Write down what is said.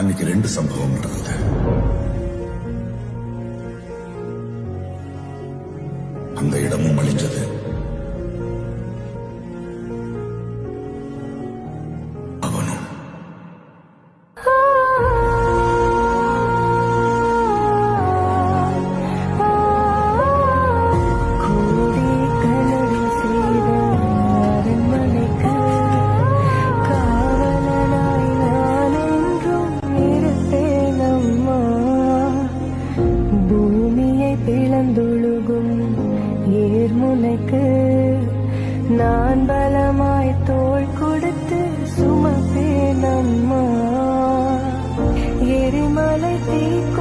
அன்னைக்கு ரெண்டு சம்பவம் நடந்தது. அந்த இடமும் அழிஞ்சது துணைக்கு நான் பலமாய் தோல் கொடுத்து சுமப்பேன் அம்மா. எரிமலை தீக்கு